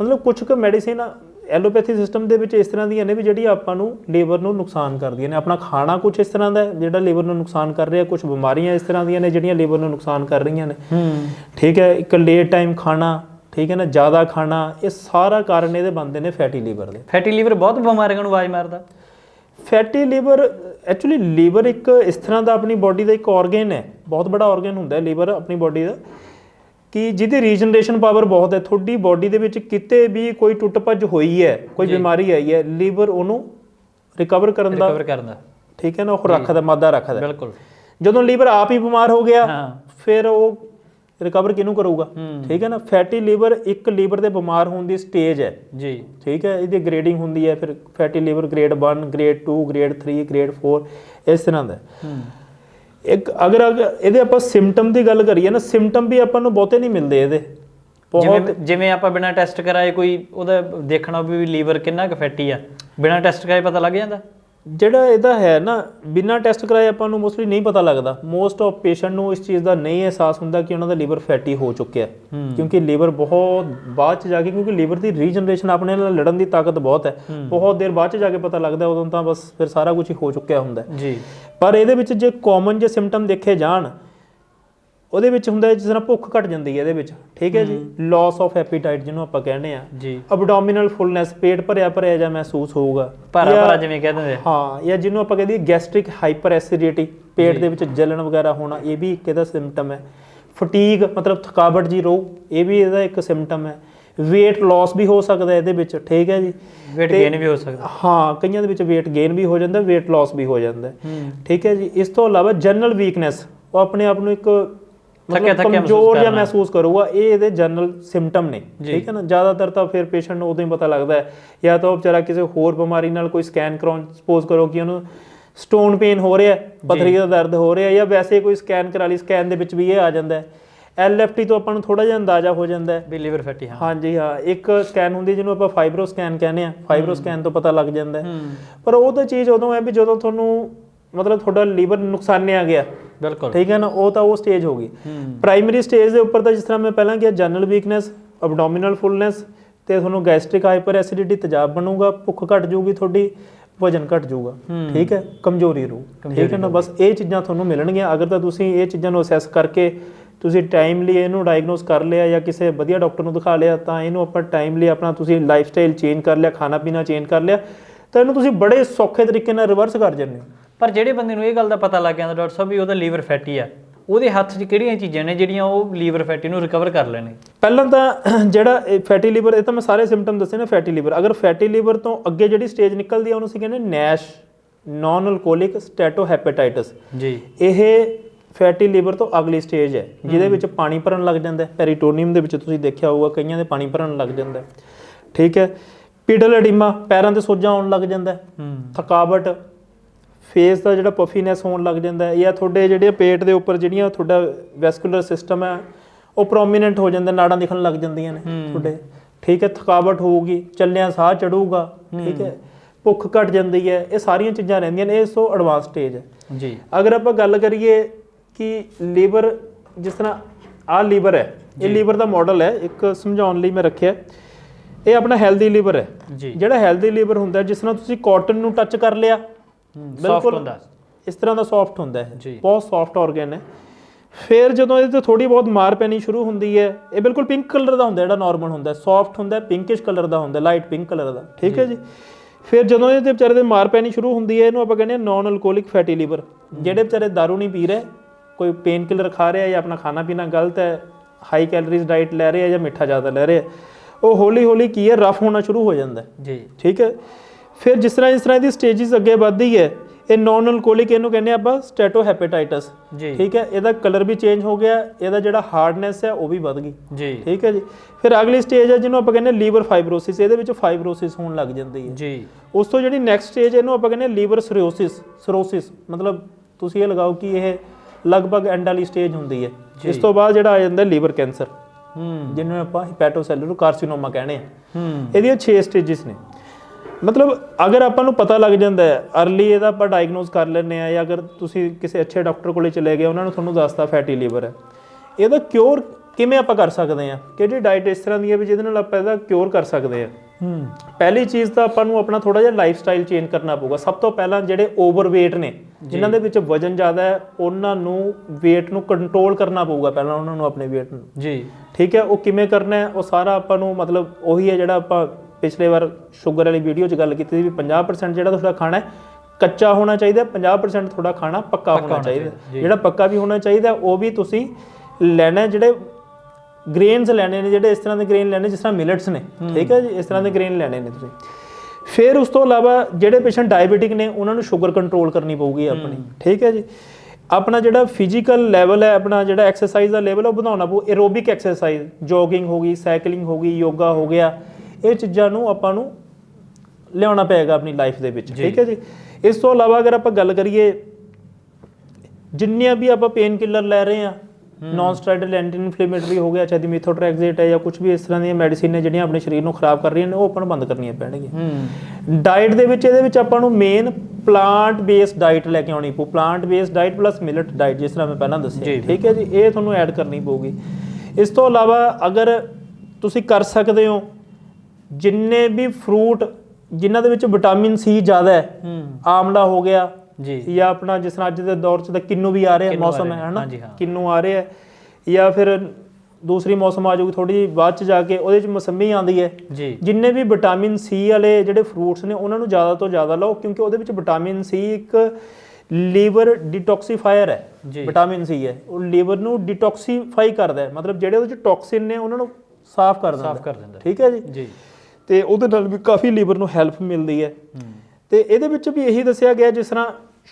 ਮਤਲਬ ਕੁਝ ਕੁ ਮੈਡੀਸਿਨ ਐਲੋਪੈਥੀ ਸਿਸਟਮ ਦੇ ਵਿੱਚ ਇਸ ਤਰ੍ਹਾਂ ਦੀਆਂ ਨੇ ਵੀ ਜਿਹੜੀ ਆਪਾਂ ਨੂੰ ਲੀਵਰ ਨੂੰ ਨੁਕਸਾਨ ਕਰਦੀਆਂ ਨੇ। ਆਪਣਾ ਖਾਣਾ ਕੁਝ ਇਸ ਤਰ੍ਹਾਂ ਦਾ ਹੈ ਜਿਹੜਾ ਲੀਵਰ ਨੂੰ ਨੁਕਸਾਨ ਕਰ ਰਿਹਾ ਕੁਝ ਬਿਮਾਰੀਆਂ ਇਸ ਤਰ੍ਹਾਂ ਦੀਆਂ ਨੇ ਜਿਹੜੀਆਂ ਲੀਵਰ ਨੂੰ ਨੁਕਸਾਨ ਕਰ ਰਹੀਆਂ ਨੇ। ਹੂੰ। ਠੀਕ ਹੈ ਇੱਕ ਲੇਟ ਟਾਈਮ ਖਾਣਾ ਠੀਕ ਹੈ ਨਾ ਜ਼ਿਆਦਾ ਖਾਣਾ ਇਹ ਸਾਰਾ ਕਾਰਨ ਇਹਦੇ ਬਣਦੇ ਨੇ ਫੈਟੀ ਲੀਵਰ ਦੇ। ਫੈਟੀ ਲੀਵਰ ਬਹੁਤ ਬਿਮਾਰੀਆਂ ਨੂੰ ਆਵਾਜ਼ ਮਾਰਦਾ। ਫੈਟੀ ਲੀਵਰ ਐਕਚੁਅਲੀ ਲੀਵਰ ਇੱਕ ਇਸ ਤਰ੍ਹਾਂ ਦਾ ਆਪਣੀ ਬਾਡੀ ਦਾ ਇੱਕ ਆਰਗਨ ਹੈ। ਬਹੁਤ ਬੜਾ ਆਰਗਨ ਹੁੰਦਾ ਹੈ ਲੀਵਰ ਆਪਣੀ ਬਾਡੀ ਦਾ। ਕਿ ਜਿਹਦੀ ਰੀਜਨਰੇਸ਼ਨ ਪਾਵਰ ਬਹੁਤ ਹੈ ਤੁਹਾਡੀ ਬਾਡੀ ਦੇ ਵਿੱਚ ਕਿਤੇ ਵੀ ਕੋਈ ਟੁੱਟ ਭੱਜ ਹੋਈ ਹੈ ਕੋਈ ਬਿਮਾਰੀ ਆਈ ਹੈ ਲੀਵਰ ਉਹਨੂੰ ਰਿਕਵਰ ਕਰਨ ਦਾ ਰਿਕਵਰ ਕਰਦਾ ਠੀਕ ਹੈ ਨਾ ਉਹ ਰੱਖਦਾ ਮਾਦਾ ਰੱਖਦਾ। ਬਿਲਕੁਲ। ਜਦੋਂ ਲੀਵਰ ਆਪ ਹੀ ਬਿਮਾਰ ਹੋ ਗਿਆ ਫਿਰ ਉਹ ਰਿਕਵਰ ਕਿਹਨੂੰ ਕਰੂਗਾ? ਠੀਕ ਹੈ ਨਾ ਫੈਟੀ ਲੀਵਰ ਇੱਕ ਲੀਵਰ ਦੇ ਬਿਮਾਰ ਹੋਣ ਦੀ ਸਟੇਜ ਹੈ। ਜੀ। ਠੀਕ ਹੈ ਇਹਦੀ ਗ੍ਰੇਡਿੰਗ ਹੁੰਦੀ ਹੈ ਫਿਰ fatty liver grade 1 grade 2 grade 3 grade 4 ਇਸ ਤਰ੍ਹਾਂ ਦਾ। ਇੱਕ ਅਗਰ ਅਗਰ ਇਹਦੇ ਆਪਾਂ ਸਿੰਪਟਮ ਦੀ ਗੱਲ ਕਰੀਏ ਨਾ ਸਿੰਪਟਮ ਵੀ ਆਪਾਂ ਨੂੰ ਬਹੁਤੇ ਨਹੀਂ ਮਿਲਦੇ ਇਹਦੇ। ਜਿਵੇਂ ਜਿਵੇਂ ਆਪਾਂ ਬਿਨਾਂ ਟੈਸਟ ਕਰਾਏ ਕੋਈ ਉਹਦਾ ਦੇਖਣਾ ਵੀ ਲੀਵਰ ਕਿੰਨਾ ਕੁ ਫੈਟੀ ਆ। ਬਿਨਾਂ ਟੈਸਟ ਕਰਾਏ ਪਤਾ ਲੱਗ ਜਾਂਦਾ। ਜਿਹੜਾ ਇਹਦਾ ਹੈ ਨਾ ਬਿਨਾਂ ਟੈਸਟ ਕਰਾਏ ਆਪਾਂ ਨੂੰ ਮੋਸਟਲੀ ਨਹੀਂ ਪਤਾ ਲੱਗਦਾ। ਮੋਸਟ ਆਫ ਪੇਸ਼ੈਂਟ ਨੂੰ ਇਸ ਚੀਜ਼ ਦਾ ਨਹੀਂ ਅਹਿਸਾਸ ਹੁੰਦਾ ਕਿ ਉਹਨਾਂ ਦਾ ਲੀਵਰ ਫੈਟੀ ਹੋ ਚੁੱਕਿਆ। ਕਿਉਂਕਿ ਲੀਵਰ ਬਹੁਤ ਬਾਅਦ ਚ ਜਾ ਕੇ ਕਿਉਂਕਿ ਲੀਵਰ ਦੀ ਰੀਜਨਰੇਸ਼ਨ ਆਪਣੇ ਨਾਲ ਲੜਨ ਦੀ ਤਾਕਤ ਬਹੁਤ ਹੈ। ਬਹੁਤ ਦੇਰ ਬਾਅਦ ਚ ਜਾ ਕੇ ਪਤਾ ਲੱਗਦਾ ਉਦੋਂ ਤਾਂ ਬਸ ਫਿਰ ਸਾਰਾ ਕੁਝ ਹੀ ਹੋ ਚੁੱਕਿਆ ਹੁੰਦਾ। ਜੀ। ਪਰ ਇਹਦੇ ਵਿੱਚ ਜੇ ਕਾਮਨ ਜੇ ਸਿੰਪਟਮ ਦੇਖੇ ਜਾਣ ਉਹਦੇ ਵਿੱਚ ਹੁੰਦਾ ਜਿਸ ਤਰ੍ਹਾਂ ਭੁੱਖ ਘਟ ਜਾਂਦੀ ਹੈ ਇਹਦੇ ਵਿੱਚ ਠੀਕ ਹੈ ਜੀ? ਲਾਸ ਆਫ ਐਪੀਟਾਈਟ ਜਿਹਨੂੰ ਆਪਾਂ ਕਹਿੰਦੇ ਆ ਜੀ। ਅਬਡੋਮੀਨਲ ਫੁੱਲਨੈਸ ਪੇਟ ਭਰਿਆ ਭਰਿਆ ਜਿਹਾ ਮਹਿਸੂਸ ਹੋਊਗਾ। ਭਾਰਾ ਜਾਂ- ਭਾਰਾ ਜਿਵੇਂ ਕਹਿ ਦਿੰਦੇ ਆ। ਹਾਂ ਜਾਂ ਜਿਹਨੂੰ ਆਪਾਂ ਕਹਿੰਦੇ ਗੈਸਟ੍ਰਿਕ ਹਾਈਪਰ ਐਸਿਡਿਟੀ ਪੇਟ ਦੇ ਵਿੱਚ ਜਲਣ ਵਗੈਰਾ ਹੋਣਾ ਇਹ ਵੀ ਇੱਕ ਇਹਦਾ ਸਿੰਪਟਮ ਹੈ। ਫਟੀਗ ਮਤਲਬ ਥਕਾਵਟ ਜੀ ਰੋ ਇਹ ਵੀ ਇਹਦਾ ਇੱਕ ਸਿੰਪਟਮ ਹੈ। Weight loss ਵੀ ਹੋ ਸਕਦਾ ਇਹਦੇ ਵਿੱਚ ਠੀਕ ਹੈ ਜੀ? Weight gain ਵੀ ਹੋ ਸਕਦਾ। ਹਾਂ ਕਈਆਂ ਦੇ ਵਿੱਚ weight gain ਵੀ ਹੋ ਜਾਂਦਾ weight loss ਵੀ ਹੋ ਜਾਂਦਾ ਠੀਕ ਹੈ ਜੀ? ਇਸ ਤੋਂ ਇਲਾਵਾ ਜਨਰਲ ਵੀਕਨੈਸ ਉਹ ਆਪਣੇ ਆਪ ਨੂੰ ਇੱਕ ਥੱਕਿਆ- ਥੱਕਿਆ ਮਹਿਸੂਸ ਕਮਜ਼ੋਰ ਜਿਹਾ। ਮਹਿਸੂਸ ਕਰੂਗਾ ਇਹ ਇਹਦੇ ਜਨਰਲ ਸਿੰਪਟਮ ਨੇ। ਠੀਕ ਹੈ ਨਾ? ਜ਼ਿਆਦਾਤਰ ਤਾਂ ਫਿਰ ਪੇਸ਼ੈਂਟ ਨੂੰ ਉਦੋਂ ਹੀ ਪਤਾ ਲੱਗਦਾ ਹੈ। ਜਾਂ ਤਾਂ ਉਹ ਵਿਚਾਰਾ ਕਿਸੇ ਹੋਰ ਬਿਮਾਰੀ ਨਾਲ ਕੋਈ ਸਕੈਨ ਕਰਾਉਣ ਸਪੋਜ਼ ਕਰੋ ਕਿ ਉਹਨੂੰ ਸਟੋਨ ਪੇਨ ਹੋ ਰਿਹਾ ਹੈ, ਪਥਰੀ ਦਾ ਦਰਦ ਹੋ ਰਿਹਾ ਜਾਂ ਵੈਸੇ ਕੋਈ ਸਕੈਨ ਕਰਾ ਲਈ ਸਕੈਨ ਦੇ ਵਿੱਚ ਵੀ ਇਹ ਆ ਜਾਂਦਾ ਹੈ। ਐਲਐਫਟੀ ਤੋਂ ਆਪਾਂ ਨੂੰ ਥੋੜਾ ਜਿਹਾ ਅੰਦਾਜ਼ਾ ਹੋ ਜਾਂਦਾ ਹੈ। ਵੀ ਲੀਵਰ ਫੈਟੀ ਹਾਂ। ਹਾਂਜੀ ਹਾਂ ਇੱਕ ਸਕੈਨ ਹੁੰਦੀ ਜਿਹਨੂੰ ਆਪਾਂ ਫਾਈਬਰੋ ਸਕੈਨ ਕਹਿੰਦੇ ਆ ਫਾਈਬਰੋ ਸਕੈਨ ਤੋਂ ਪਤਾ ਲੱਗ ਜਾਂਦਾ ਹੂੰ। ਪਰ ਉਹ ਤਾਂ ਚੀਜ਼ ਉਦੋਂ ਹੈ ਵੀ ਜਦੋਂ ਤੁਹਾਨੂੰ ਮਤਲਬ ਤੁਹਾਡਾ ਲੀਵਰ ਨੁਕਸਾਨਿਆ ਗਿਆ। ਬਿਲਕੁਲ। ਠੀਕ ਹੈ ਨਾ? ਉਹ ਤਾਂ ਉਹ ਸਟੇਜ ਹੋ ਗਈ। ਪ੍ਰਾਇਮਰੀ ਸਟੇਜ ਦੇ ਉੱਪਰ ਤਾਂ ਜਿਸ ਤਰ੍ਹਾਂ ਮੈਂ ਪਹਿਲਾਂ ਕਿਹਾ ਜਨਰਲ ਵੀਕਨੈਸ ਅਬਡੋਮੀਨਲ ਫੁੱਲਨੈਸ ਤੇ ਤੁਹਾਨੂੰ ਗੈਸਟ੍ਰਿਕ ਹਾਈਪਰ ਐਸਿਡਿਟੀ ਤੇਜ਼ਾਬ ਬਣੂਗਾ ਭੁੱਖ ਘਟ ਜਾਊਗੀ ਤੁਹਾਡੀ ਵਜਨ ਘਟ ਜਾਊਗਾ। ਠੀਕ ਹੈ? ਕਮਜ਼ੋਰੀ ਰਹੂ। ਠੀਕ ਹੈ ਨਾ? ਬਸ ਇਹ ਚੀਜ਼ਾਂ ਤੁਹਾਨੂੰ ਮਿਲਣਗੀਆਂ। ਅਗਰ ਤਾਂ ਤੁਸੀਂ ਇਹ ਚੀਜ਼ਾਂ ਨੂੰ ਅਸੈਸ ਕਰਕੇ ਤੁਸੀਂ ਟਾਈਮਲੀ ਇਹਨੂੰ ਡਾਇਗਨੋਸ ਕਰ ਲਿਆ ਜਾਂ ਕਿਸੇ ਵਧੀਆ ਡਾਕਟਰ ਨੂੰ ਦਿਖਾ ਲਿਆ ਤਾਂ ਇਹਨੂੰ ਆਪਾਂ ਟਾਈਮਲੀ ਆਪਣਾ ਤੁਸੀਂ ਲਾਈਫ ਸਟਾਈਲ ਚੇਂਜ ਕਰ ਲਿਆ ਖਾਣਾ ਪੀਣਾ ਚੇਂਜ ਕਰ ਲਿਆ ਤਾਂ ਇਹਨੂੰ ਤੁਸੀਂ ਬੜੇ ਸੌਖੇ ਤਰੀਕੇ ਨਾਲ ਰਿਵਰਸ ਕਰ ਜਾਂਦੇ ਹੋ। ਪਰ ਜਿਹੜੇ ਬੰਦੇ ਨੂੰ ਇਹ ਗੱਲ ਦਾ ਪਤਾ ਲੱਗ ਜਾਂਦਾ ਡਾਕਟਰ ਸਾਹਿਬ ਵੀ ਉਹਦਾ ਲੀਵਰ ਫੈਟੀ ਆ ਉਹਦੇ ਹੱਥ 'ਚ ਕਿਹੜੀਆਂ ਚੀਜ਼ਾਂ ਨੇ ਜਿਹੜੀਆਂ ਉਹ ਲੀਵਰ ਫੈਟੀ ਨੂੰ ਰਿਕਵਰ ਕਰ ਲੈਣੇ? ਪਹਿਲਾਂ ਤਾਂ ਜਿਹੜਾ ਫੈਟੀ ਲੀਵਰ ਇਹ ਤਾਂ ਮੈਂ ਸਾਰੇ ਸਿੰਪਟਮ ਦੱਸੇ ਨੇ ਫੈਟੀ ਲੀਵਰ। ਅਗਰ ਫੈਟੀ ਲੀਵਰ ਤੋਂ ਅੱਗੇ ਜਿਹੜੀ ਸਟੇਜ ਨਿਕਲਦੀ ਆ ਉਹਨੂੰ ਅਸੀਂ ਕਹਿੰਦੇ ਨੈਸ਼ ਨਾਨ ਅਲਕੋਹਲਿਕ ਸਟੈਟੋਹੈਪੇਟਾਈਟਸ ਜੀ। ਇਹ ਫੈਟੀ ਲੀਵਰ ਤੋਂ ਅਗਲੀ ਸਟੇਜ ਹੈ ਜਿਹਦੇ ਵਿੱਚ ਪਾਣੀ ਭਰਨ ਲੱਗ ਜਾਂਦਾ ਹੈ। ਪੈਰੀਟੋਨੀਅਮ ਦੇ ਵਿੱਚ ਤੁਸੀਂ ਦੇਖਿਆ ਹੋਊਗਾ ਕਈਆਂ ਦੇ ਪਾਣੀ ਭਰਨ ਲੱਗ ਜਾਂਦਾ ਹੈ। ਠੀਕ ਹੈ। ਪੀਡਲ ਐਡੀਮਾ ਪੈਰਾਂ ਤੇ ਸੋਜਾ ਆਉਣ ਲੱਗ ਜਾਂਦਾ ਹੈ। ਥਕਾਵਟ ਫੇਸ ਦਾ ਜਿਹੜਾ ਪਫੀਨੈਸ ਹੋਣ ਲੱਗ ਜਾਂਦਾ ਹੈ ਜਾਂ ਤੁਹਾਡੇ ਜਿਹੜੇ ਪੇਟ ਦੇ ਉੱਪਰ ਜਿਹੜੀਆਂ ਤੁਹਾਡਾ ਵੈਸਕੂਲਰ ਸਿਸਟਮ ਹੈ ਉਹ ਪ੍ਰੋਮੀਨੈਂਟ ਹੋ ਜਾਂਦਾ ਨਾੜਾਂ ਦਿਖਣ ਲੱਗ ਜਾਂਦੀਆਂ ਨੇ। ਤੁਹਾਡੇ। ਠੀਕ ਹੈ ਥਕਾਵਟ ਹੋਊਗੀ ਚੱਲਿਆਂ ਸਾਹ ਚੜੂਗਾ ਠੀਕ ਹੈ ਭੁੱਖ ਘਟ ਜਾਂਦੀ ਹੈ ਇਹ ਸਾਰੀਆਂ ਚੀਜ਼ਾਂ ਰਹਿੰਦੀਆਂ ਨੇ ਇਹ ਸੋ ਐਡਵਾਂਸ ਸਟੇਜ ਹੈ। ਜੀ। ਅਗਰ ਆਪਾਂ ਗੱਲ ਕਰੀਏ ਕਿ ਲੀਵਰ ਜਿਸ ਤਰ੍ਹਾਂ ਆਹ ਲੀਵਰ ਹੈ ਇਹ ਲੀਵਰ ਦਾ ਮਾਡਲ ਹੈ ਇੱਕ ਸਮਝਾਉਣ ਲਈ ਮੈਂ ਰੱਖਿਆ ਇਹ ਆਪਣਾ ਹੈਲਦੀ ਲੀਵਰ ਹੈ। ਜਿਹੜਾ ਹੈਲਦੀ ਲੀਵਰ ਹੁੰਦਾ ਜਿਸ ਤਰ੍ਹਾਂ ਤੁਸੀਂ ਕਾਟਨ ਨੂੰ ਟੱਚ ਕਰ ਲਿਆ ਹੁੰਦਾ। ਇਸ ਤਰ੍ਹਾਂ ਦਾ ਸੌਫਟ ਹੁੰਦਾ ਹੈ। ਬਹੁਤ ਸੌਫਟ ਆਰਗਨ ਹੈ। ਫਿਰ ਜਦੋਂ ਇਹਦੇ ਤੇ ਥੋੜੀ ਬਹੁਤ ਮਾਰ ਪੈਣੀ ਸ਼ੁਰੂ ਹੁੰਦੀ ਹੈ ਇਹ ਬਿਲਕੁਲ ਪਿੰਕ ਕਲਰ ਦਾ ਹੁੰਦਾ ਜਿਹੜਾ ਨਾਰਮਲ ਹੁੰਦਾ ਸੌਫਟ ਹੁੰਦਾ ਪਿੰਕਿਸ਼ ਕਲਰ ਦਾ ਹੁੰਦਾ ਲਾਈਟ ਪਿੰਕ ਕਲਰ ਦਾ। ਠੀਕ ਹੈ ਜੀ। ਫਿਰ ਜਦੋਂ ਇਹਦੇ ਵਿਚਾਰੇ ਦੇ ਮਾਰ ਪੈਣੀ ਸ਼ੁਰੂ ਹੁੰਦੀ ਹੈ ਇਹਨੂੰ ਆਪਾਂ ਕਹਿੰਦੇ ਆ ਨਾਨ ਅਲਕੋਹਲਿਕ ਫੈਟੀ ਲੀਵਰ ਜਿਹੜੇ ਵਿਚਾਰੇ दारू ਨਹੀਂ ਪੀ ਰਹੇ ਕੋਈ ਪੇਨ ਕਿਲਰ ਖਾ ਰਿਹਾ ਜਾਂ ਆਪਣਾ ਖਾਣਾ ਪੀਣਾ ਗਲਤ ਹੈ ਹਾਈ ਕੈਲੋਰੀਜ਼ ਡਾਈਟ ਲੈ ਰਹੇ ਆ ਜਾਂ ਮਿੱਠਾ ਜ਼ਿਆਦਾ ਲੈ ਰਹੇ ਆ ਉਹ ਹੌਲੀ ਹੌਲੀ ਕੀ ਹੈ ਰਫ ਹੋਣਾ ਸ਼ੁਰੂ ਹੋ ਜਾਂਦਾ ਹੈ। ਜੀ। ਠੀਕ ਹੈ? ਫਿਰ ਜਿਸ ਤਰ੍ਹਾਂ ਇਸ ਤਰ੍ਹਾਂ ਦੀ ਸਟੇਜਸ ਅੱਗੇ ਵੱਧਦੀ ਹੈ ਇਹ ਨਾਨ ਅਲਕੋਹਲਿਕ ਇਹਨੂੰ ਕਹਿੰਦੇ ਆਪਾਂ ਸਟੈਟੋਹੈਪੇਟਾਈਟਸ। ਜੀ। ਠੀਕ ਹੈ? ਇਹਦਾ ਕਲਰ ਵੀ ਚੇਂਜ ਹੋ ਗਿਆ ਇਹਦਾ ਜਿਹੜਾ ਹਾਰਡਨੈਸ ਹੈ ਉਹ ਵੀ ਵੱਧ ਗਈ। ਜੀ। ਠੀਕ ਹੈ ਜੀ? ਫਿਰ ਅਗਲੀ ਸਟੇਜ ਹੈ ਜਿਹਨੂੰ ਆਪਾਂ ਕਹਿੰਦੇ ਲੀਵਰ ਫਾਈਬਰੋਸਿਸ ਇਹਦੇ ਵਿੱਚ ਫਾਈਬਰੋਸਿਸ ਹੋਣ ਲੱਗ ਜਾਂਦੀ ਹੈ। ਜੀ। ਉਸ ਤੋਂ ਜਿਹੜੀ ਨੈਕਸਟ ਸਟੇਜ ਇਹਨੂੰ ਆਪਾਂ ਕਹਿੰਦੇ ਲੀਵਰ ਸਿਰੋਸਿਸ ਸਿਰੋਸਿਸ ਮਤਲਬ ਤੁਸੀਂ ਇਹ ਲਗਾਓ ਕਿ ਇਹ ਲਗਭਗ ਐਂਡ ਵਾਲੀ ਸਟੇਜ ਹੁੰਦੀ ਹੈ। ਇਸ ਤੋਂ ਬਾਅਦ ਜਿਹੜਾ ਆ ਜਾਂਦਾ ਲੀਵਰ ਕੈਂਸਰ ਹੂੰ। ਜਿਹਨੂੰ ਆਪਾਂ ਹੀਪੈਟੋਸੈਲੂਲਰ ਕਾਰਸੀਨੋਮਾ ਕਹਿੰਦੇ ਆ ਹੂੰ। ਇਹਦੀਆਂ 6 ਸਟੇਜਸ ਨੇ। ਮਤਲਬ ਅਗਰ ਆਪਾਂ ਨੂੰ ਪਤਾ ਲੱਗ ਜਾਂਦਾ ਹੈ ਅਰਲੀ ਇਹਦਾ ਆਪਾਂ ਡਾਇਗਨੋਸ ਕਰ ਲੈਂਦੇ ਆ ਜਾਂ ਅਗਰ ਤੁਸੀਂ ਕਿਸੇ ਅੱਛੇ ਡਾਕਟਰ ਕੋਲੇ ਚਲੇ ਗਏ ਉਹਨਾਂ ਨੇ ਤੁਹਾਨੂੰ ਦੱਸਤਾ ਫੈਟੀ ਲੀਵਰ ਹੈ। ਇਹਦਾ ਕਿਉਰ ਕਿਵੇਂ ਆਪਾਂ ਕਰ ਸਕਦੇ ਆ ਕਿਹੜੀ ਡਾਈਟ ਇਸ ਤਰ੍ਹਾਂ ਦੀ ਹੈ ਵੀ ਜਿਹਦੇ ਨਾਲ ਆਪਾਂ ਇਹਦਾ ਕਿਉਰ ਕਰ ਸਕਦੇ ਆ ਹੂੰ। ਪਹਿਲੀ ਚੀਜ਼ ਤਾਂ ਆਪਾਂ ਨੂੰ ਆਪਣਾ ਥੋੜਾ ਜਿਹਾ ਲਾਈਫ ਸਟਾਈਲ ਚੇਂਜ ਕਰਨਾ ਪਊਗਾ। ਸਭ ਤੋਂ ਪਹਿਲਾਂ ਜਿਹੜੇ ਓਵਰਵੇਟ ਨੇ ਜਿਨ੍ਹਾਂ ਦੇ ਵਿੱਚ ਵਜਨ ਜ਼ਿਆਦਾ ਹੈ ਉਹਨਾਂ ਨੂੰ weight ਨੂੰ ਕੰਟਰੋਲ ਕਰਨਾ ਪਊਗਾ ਪਹਿਲਾਂ ਉਹਨਾਂ ਨੂੰ ਆਪਣੇ weight ਨੂੰ। ਜੀ। ਠੀਕ ਹੈ ਉਹ ਕਿਵੇਂ ਕਰਨਾ ਹੈ? ਉਹ ਸਾਰਾ ਆਪਾਂ ਨੂੰ ਮਤਲਬ ਉਹੀ ਹੈ ਜਿਹੜਾ ਆਪਾਂ ਪਿਛਲੇ ਵਾਰ ਸ਼ੂਗਰ ਵਾਲੀ ਵੀਡੀਓ 'ਚ ਗੱਲ ਕੀਤੀ ਸੀ ਵੀ 50% ਜਿਹੜਾ ਤੁਹਾਡਾ ਖਾਣਾ ਹੈ ਕੱਚਾ ਹੋਣਾ ਚਾਹੀਦਾ ਹੈ, 50% ਤੁਹਾਡਾ ਖਾਣਾ ਪੱਕਾ ਹੋਣਾ ਚਾਹੀਦਾ। ਜਿਹੜਾ ਪੱਕਾ ਵੀ ਹੋਣਾ ਚਾਹੀਦਾ ਉਹ ਵੀ ਤੁਸੀਂ ਲੈਣਾ ਜਿਹੜੇ ਗ੍ਰੇਨਸ ਲੈਣੇ ਨੇ ਜਿਹੜੇ ਇਸ ਤਰ੍ਹਾਂ ਦੇ ਗ੍ਰੇਨ ਲੈਣੇ ਜਿਸ ਤਰ੍ਹਾਂ ਮਿਲਟਸ ਨੇ ਠੀਕ ਹੈ ਜੀ? ਇਸ ਤਰ੍ਹਾਂ ਦੇ ਗ੍ਰੇਨ ਲੈਣੇ ਨੇ ਤੁਸੀਂ। ਫਿਰ ਉਸ ਤੋਂ ਇਲਾਵਾ ਜਿਹੜੇ ਪੇਸ਼ੈਂਟ ਡਾਇਬੀਟਿਕ ਨੇ ਉਹਨਾਂ ਨੂੰ ਸ਼ੂਗਰ ਕੰਟਰੋਲ ਕਰਨੀ ਪਊਗੀ ਆਪਣੀ ਠੀਕ ਹੈ ਜੀ? ਆਪਣਾ ਜਿਹੜਾ ਫਿਜ਼ੀਕਲ ਲੈਵਲ ਹੈ ਆਪਣਾ ਜਿਹੜਾ ਐਕਸਰਸਾਈਜ਼ ਦਾ ਲੈਵਲ ਉਹ ਵਧਾਉਣਾ ਪਊ। ਐਰੋਬਿਕ ਐਕਸਰਸਾਈਜ਼ ਜੋਗਿੰਗ ਹੋ ਗਈ ਸਾਈਕਲਿੰਗ ਹੋ ਗਈ ਯੋਗਾ ਹੋ ਗਿਆ। ਇਹ ਚੀਜ਼ਾਂ ਨੂੰ ਆਪਾਂ ਨੂੰ ਲਿਆਉਣਾ ਪਏਗਾ ਆਪਣੀ ਲਾਈਫ ਦੇ ਵਿੱਚ ਠੀਕ ਹੈ ਜੀ? ਇਸ ਤੋਂ ਇਲਾਵਾ ਅਗਰ ਆਪਾਂ ਗੱਲ ਕਰੀਏ ਜਿੰਨੀਆਂ ਵੀ ਆਪਾਂ ਪੇਨ ਕਿਲਰ ਲੈ ਰਹੇ ਆ ਨਾਨ ਸਟੈਰੋਇਡਲ ਐਂਟੀ ਇਨਫਲੇਮੇਟਰੀ ਹੋ ਗਿਆ ਚਾਹੇ ਮਿਥੋਟ੍ਰੈਕਸੇਟ ਹੈ ਜਾਂ ਕੁਝ ਵੀ ਇਸ ਤਰ੍ਹਾਂ ਦੀਆਂ ਮੈਡੀਸਿਨ ਨੇ ਜਿਹੜੀਆਂ ਆਪਣੇ ਸਰੀਰ ਨੂੰ ਖਰਾਬ ਕਰ ਰਹੀਆਂ ਨੇ ਉਹ ਆਪਾਂ ਨੂੰ ਬੰਦ ਕਰਨੀਆਂ ਪੈਣਗੀਆਂ। ਡਾਈਟ ਦੇ ਵਿੱਚ ਇਹਦੇ ਵਿੱਚ ਆਪਾਂ ਨੂੰ ਮੇਨ ਪਲਾਂਟ ਬੇਸਡ ਡਾਈਟ ਲੈ ਕੇ ਆਉਣੀ ਪਊ। Plant based diet plus millet diet ਜਿਸ ਤਰ੍ਹਾਂ ਮੈਂ ਪਹਿਲਾਂ ਦੱਸਿਆ। ਠੀਕ ਹੈ ਜੀ? ਇਹ ਤੁਹਾਨੂੰ ਐਡ ਕਰਨੀ ਪਊਗੀ। ਇਸ ਤੋਂ ਇਲਾਵਾ ਅਗਰ ਤੁਸੀਂ ਕਰ ਸਕਦੇ ਹੋ ਜਿੰਨੇ ਵੀ ਫਰੂਟ ਜਿਨ੍ਹਾਂ ਦੇ ਵਿੱਚ ਵਿਟਾਮਿਨ ਸੀ ਜ਼ਿਆਦਾ ਹੈ ਆਮਲਾ ਹੋ ਗਿਆ ਜੀ। ਜਾਂ ਆਪਣਾ ਜਿਸ ਤਰ੍ਹਾਂ ਅੱਜ ਦੇ ਦੌਰ 'ਚ ਤਾਂ ਕਿੰਨੂ ਵੀ ਆ ਰਿਹਾ ਮੌਸਮ ਹੈ ਹਨਾ। ਕਿੰਨੂ ਆ ਰਿਹਾ। ਜਾਂ ਫਿਰ ਦੂਸਰੀ ਮੌਸਮ ਆ ਜਾਊਗੀ ਥੋੜੀ ਜਿਹੀ ਬਾਅਦ 'ਚ ਜਾ ਕੇ ਉਹਦੇ 'ਚ ਮੌਸਮੀ ਆਉਂਦੀ ਹੈ। ਜੀ। ਜਿੰਨੇ ਵੀ ਵਿਟਾਮਿਨ ਸੀ ਵਾਲੇ ਜਿਹੜੇ ਫਰੂਟਸ ਨੇ ਉਹਨਾਂ ਨੂੰ ਜ਼ਿਆਦਾ ਤੋਂ ਜ਼ਿਆਦਾ ਲਓ ਕਿਉਂਕਿ ਉਹਦੇ ਵਿੱਚ ਵਿਟਾਮਿਨ ਸੀ ਇੱਕ ਲੀਵਰ ਡਿਟੌਕਸੀਫਾਇਰ ਹੈ। ਜੀ। ਵਿਟਾਮਿਨ ਸੀ ਹੈ। ਉਹ ਲੀਵਰ ਨੂੰ ਡਿਟੌਕਸੀਫਾਈ ਕਰਦਾ ਹੈ। ਮਤਲਬ ਜਿਹੜੇ ਉਹਦੇ ਵਿੱਚ ਟੌਕਸਿਨ ਨੇ ਉਹਨਾਂ ਨੂੰ ਸਾਫ਼ ਕਰ ਦਿੰਦਾ ਸਾਫ਼ ਕਰ ਦਿੰਦਾ ਠੀਕ ਹੈ ਜੀ? ਜੀ। ਤੇ ਉਹਦੇ ਨਾਲ ਵੀ ਕਾਫੀ ਲੀਵਰ ਨੂੰ ਹੈਲਪ ਮਿਲਦੀ ਹੈ। ਤੇ ਇਹਦੇ ਵਿੱਚ ਵੀ ਇਹੀ ਦੱਸਿਆ ਗਿਆ ਜਿਸ ਤਰ੍ਹਾਂ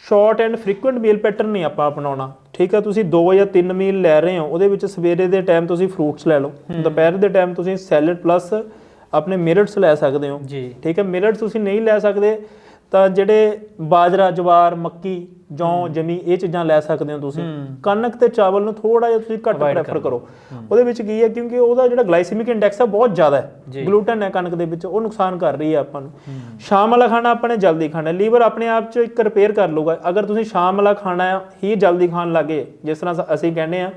short and frequent meal pattern ਨਹੀਂ ਆਪਾਂ ਅਪਣਾਉਣਾ। ਠੀਕ ਹੈ ਤੁਸੀਂ 2 ਜਾਂ 3 ਮੀਲ ਲੈ ਰਹੇ ਹੋ ਉਹਦੇ ਵਿੱਚ ਸਵੇਰੇ ਦੇ ਟਾਈਮ ਤੁਸੀਂ ਫਰੂਟਸ ਲੈ ਲਓ ਦੁਪਹਿਰ ਦੇ ਟਾਈਮ ਤੁਸੀਂ ਸੈਲਡ ਪਲੱਸ ਆਪਣੇ ਮਿਲਟਸ ਲੈ ਸਕਦੇ ਹੋ। ਠੀਕ ਹੈ ਮਿਲਟਸ ਤੁਸੀਂ ਨਹੀਂ ਲੈ ਸਕਦੇ ਤਾਂ ਜਿਹੜੇ ਬਾਜਰਾ ਜਵਾਰ ਮੱਕੀ ਜੌਂ ਜਮੀ ਇਹ ਚੀਜ਼ਾਂ ਲੈ ਸਕਦੇ ਹੋ ਤੁਸੀਂ। ਕਣਕ ਤੇ ਚਾਵਲ ਨੂੰ ਥੋੜਾ ਜਿਹਾ ਤੁਸੀਂ ਘੱਟ ਪ੍ਰੈਫਰ ਕਰੋ। ਉਹਦੇ ਵਿੱਚ ਕੀ ਹੈ? ਕਿਉਂਕਿ ਉਹਦਾ ਜਿਹੜਾ ਗਲਾਈਸੈਮਿਕ ਇੰਡੈਕਸ ਹੈ ਬਹੁਤ ਜ਼ਿਆਦਾ ਹੈ। ਗਲੂਟਨ ਹੈ ਕਣਕ ਦੇ ਵਿੱਚ ਉਹ ਨੁਕਸਾਨ ਕਰ ਰਹੀ ਹੈ ਆਪਾਂ ਨੂੰ। ਸ਼ਾਮ ਵਾਲਾ ਖਾਣਾ ਆਪਾਂ ਨੇ ਜਲਦੀ ਖਾਣਾ ਲੀਵਰ ਆਪਣੇ ਆਪ 'ਚ ਇੱਕ ਰਿਪੇਅਰ ਕਰ ਲੂਗਾ ਅਗਰ ਤੁਸੀਂ ਸ਼ਾਮ ਵਾਲਾ ਖਾਣਾ ਹੀ ਜਲਦੀ ਖਾਣ ਲੱਗੇ ਜਿਸ ਤਰ੍ਹਾਂ ਅਸੀਂ ਕਹਿੰਦੇ ਆ